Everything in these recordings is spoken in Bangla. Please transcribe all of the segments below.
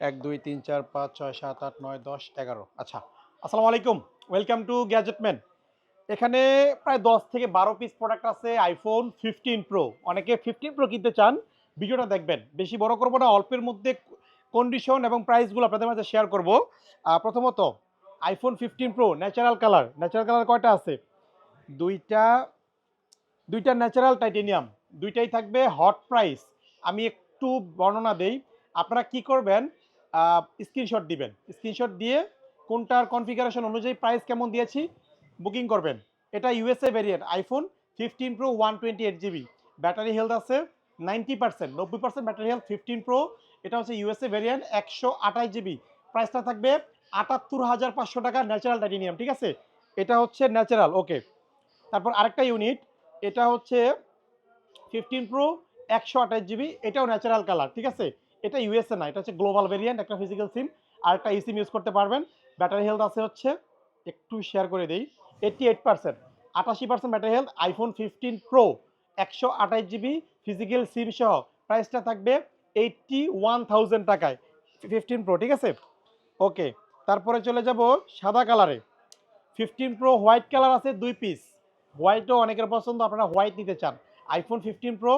এক, দুই, তিন, চার, পাঁচ, ছয়, সাত, আট, নয়, দশ, এগারো। আচ্ছা আসসালামু আলাইকুম। ওয়েলকাম টু গ্যাজেটম্যান এখানে প্রায় দশ থেকে বারো পিস প্রোডাক্ট আছে আইফোন ফিফটিন প্রো অনেকে ফিফটিন প্রো কিনতে চান, ভিডিওটা দেখবেন। বেশি বড় করব না, অল্পের মধ্যে কন্ডিশন এবং প্রাইসগুলো আপনাদের মাঝে শেয়ার করব। প্রথমত iPhone fifteen pro natural colour natural colour কয়টা আছে? দুইটা দুইটা ন্যাচারাল টাইটেনিয়াম দুইটাই থাকবে হট প্রাইস আমি একটু বর্ণনা দেই। আপনারা কি করবেন স্ক্রিনশট দিবেন। স্ক্রিনশট দিয়ে কোনটার কনফিগারেশন অনুযায়ী প্রাইস কেমন দিয়েছি বুকিং করবেন। এটা USA variant iPhone fifteen pro one twenty eight GB battery health আছে নাইনটি পার্সেন্ট নব্বই percent battery health fifteen pro এটা হচ্ছে ইউএসএ ভেরিয়েন্ট একশো আঠাশ জিবি প্রাইসটা থাকবে আটাত্তর হাজার পাঁচশো টাকা ন্যাচারাল টাইটেনিয়াম ঠিক আছে? এটা হচ্ছে ন্যাচারাল ওকে তারপর আরেকটা ইউনিট এটা হচ্ছে ফিফটিন প্রো একশো আঠাশ জিবি এটাও ন্যাচারাল কালার ঠিক আছে? এটা ইউএসএ না, এটা হচ্ছে গ্লোবাল ভেরিয়েন্ট একটা ফিজিক্যাল সিম আর একটা ইসিম ইউজ করতে পারবেন। ব্যাটারি হেলথ আছে হচ্ছে, একটু শেয়ার করে দিই এইটটি এইট পার্সেন্ট আটাশি percent battery health iPhone fifteen pro একশো আঠাশ জিবি ফিজিক্যাল সিম সহ। প্রাইসটা থাকবে এইটটি ওয়ান থাউজেন্ড টাকায় ফিফটিন প্রো ঠিক আছে? ওকে তারপরে চলে যাব সাদা কালারে ফিফটিন প্রো হোয়াইট কালার আছে, দুই পিস হোয়াইটও অনেকের পছন্দ, আপনারা হোয়াইট নিতে চান। আইফোন ফিফটিন প্রো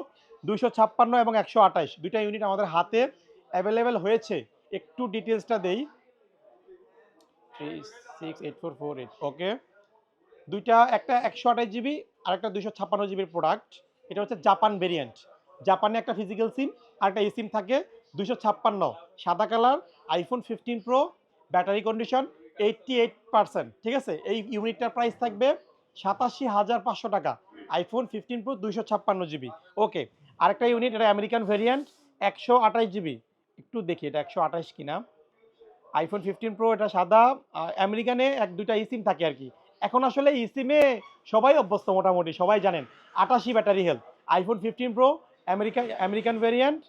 দুইশো ছাপ্পান্ন এবং একশো আঠাশ। দুইটা ইউনিট আমাদের হাতে অ্যাভেলেবেল হয়েছে। একটু ডিটেলসটা দেই। Three six eight four four eight okay দুইটা একটা একশো আঠাশ জিবি আর একটা দুইশো ছাপ্পান্ন জিবির প্রোডাক্ট এটা হচ্ছে জাপান ভেরিয়েন্ট জাপানে একটা ফিজিক্যাল সিম আর একটা সিম থাকে দুইশো ছাপ্পান্ন। সাদা colour iPhone fifteen pro battery condition eighty eight percent ঠিক আছে? এই ইউনিটটার প্রাইস থাকবে সাতাশি হাজার পাঁচশো টাকা। আইফোন ফিফটিন প্রো দুইশো ছাপ্পান্ন জিবি ওকে আরেকটা ইউনিট এটা আমেরিকান ভেরিয়েন্ট একশো আঠাশ জিবি একটু দেখি, এটা একশো আঠাশ কিনা? আইফোন ফিফটিন প্রো এটা সাদা। আমেরিকানে এক, দুইটা ইসিম থাকে আর কি। এখন আসলে ইসিমে সবাই অভ্যস্ত মোটামুটি, সবাই জানেন আটাশি battery health iPhone fifteen pro American American variant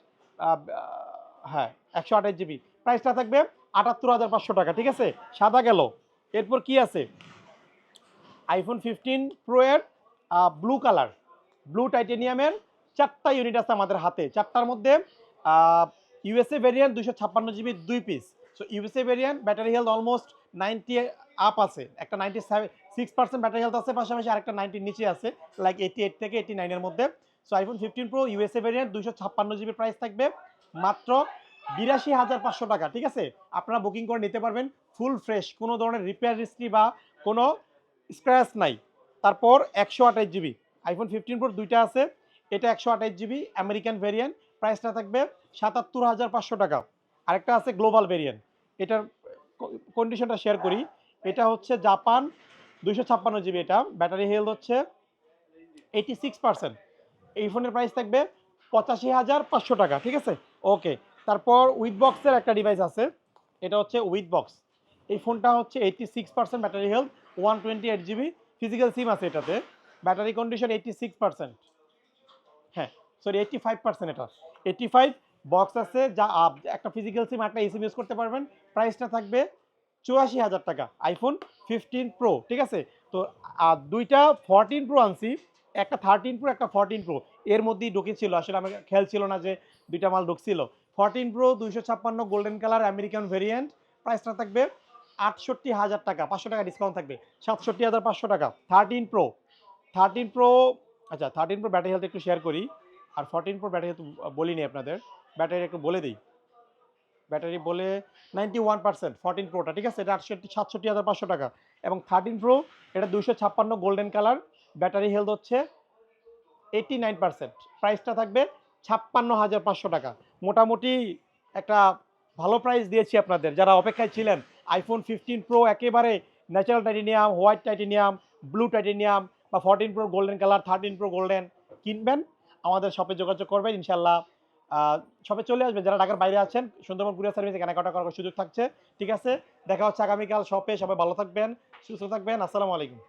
হ্যাঁ একশো আঠাশ জিবি প্রাইসটা থাকবে আটাত্তর হাজার পাঁচশো টাকা, ঠিক আছে? সাদা গেল। এরপর কি আছে? আইফোন ফিফটিন প্রো এর ব্লু কালার ব্লু টাইটেনিয়ামের চারটা ইউনিট আছে আমাদের হাতে। চারটার মধ্যে ইউএসএ ভেরিয়েন্ট দুইশো ছাপ্পান্ন জিবি দুই piece so USA variant battery health almost ninety up আছে। একটা ninety six percent battery health আছে, পাশাপাশি আরেকটা নাইনটির নিচে আছে লাইক এইটি এইট থেকে এইটি নাইনের মধ্যে। So iPhone fifteen pro USA variant দুশো ছাপ্পান্ন জিবি প্রাইস থাকবে। মাত্র বিরাশি হাজার পাঁচশো টাকা, ঠিক আছে? আপনারা বুকিং করে নিতে পারবেন ফুল ফ্রেশ কোনো ধরনের রিপেয়ার হিস্ট্রি বা কোনো স্ক্র্যাচ নাই। তারপর একশো আঠাশ জিবি আইফোন ফিফটিন প্রো দুইটা আছে এটা একশো আঠাশ জিবি, আমেরিকান ভেরিয়েন্ট প্রাইসটা থাকবে সাতাত্তর হাজার পাঁচশো টাকা। আরেকটা আছে গ্লোবাল ভেরিয়েন্ট এটার কন্ডিশনটা শেয়ার করি। এটা হচ্ছে জাপান, দুইশো ছাপ্পান্ন জিবি এটা। ব্যাটারি হেলথ হচ্ছে এইটি সিক্স পার্সেন্ট এই ফোনের প্রাইস থাকবে পঁচাশি হাজার পাঁচশো টাকা, ঠিক আছে? ওকে তারপর উইথ বক্সের একটা ডিভাইস আছে। এটা হচ্ছে উইথ বক্স এই ফোনটা হচ্ছে eighty six percent battery health one twenty eight GB. Physical SIM আছে এটাতে। Battery condition eighty six percent হ্যাঁ সরি এইটটি ফাইভ পার্সেন্ট এটা এইটটি ফাইভ বক্স আছে, যা একটা ফিজিক্যাল সিম একটা এসিম ইউজ করতে পারবেন। প্রাইসটা থাকবে চুরাশি হাজার টাকা। আইফোন ফিফটিন প্রো ঠিক আছে? তো দুইটা ফরটিন প্রো আনছি। একটা থার্টিন প্রো একটা ফরটিন প্রো এর মধ্যেই ঢুকেছিল আসলে আমার খেয়াল ছিল না যে দুইটা মাল ঢুকছিল। ফরটিন প্রো দুইশো ছাপ্পান্ন গোল্ডেন কালার আমেরিকান ভেরিয়েন্ট প্রাইসটা থাকবে আটষট্টি হাজার টাকা, পাঁচশো টাকা ডিসকাউন্ট থাকবে। সাতষট্টি হাজার পাঁচশো টাকা। থার্টিন প্রো থার্টিন প্রো আচ্ছা থার্টিন প্রো ব্যাটারি হেলথ একটু শেয়ার করি। আর ফোরটিন প্রো ব্যাটারি হেলথ বলিনি আপনাদের। ব্যাটারি একটু বলে দিই। ব্যাটারি বলে নাইনটি ওয়ান পার্সেন্ট ফোরটিন প্রোটা ঠিক আছে? এটা আটষট্টি, সাতষট্টি হাজার পাঁচশো টাকা। এবং থার্টিন প্রো এটা দুশো ছাপ্পান্ন গোল্ডেন কালার ব্যাটারি হেলথ হচ্ছে এইটি নাইন পার্সেন্ট প্রাইসটা থাকবে ছাপ্পান্ন হাজার পাঁচশো টাকা। মোটামুটি একটা ভালো প্রাইস দিয়েছি আপনাদের। যারা অপেক্ষায় ছিলেন আইফোন ফিফটিন প্রো একেবারে natural titanium white titanium blue titanium বা fourteen pro golden colour thirteen pro golden কিনবেন। আমাদের শপে যোগাযোগ করবেন ইনশাল্লাহ শপে চলে আসবে যারা ঢাকার বাইরে আছেন, সুন্দরবন কুরিয়ার সার্ভিসে কেনাকাটা করার সুযোগ থাকছে। ঠিক আছে? দেখা হচ্ছে আগামীকাল শপে সবাই ভালো থাকবেন, সুস্থ থাকবেন। আসসালামু আলাইকুম।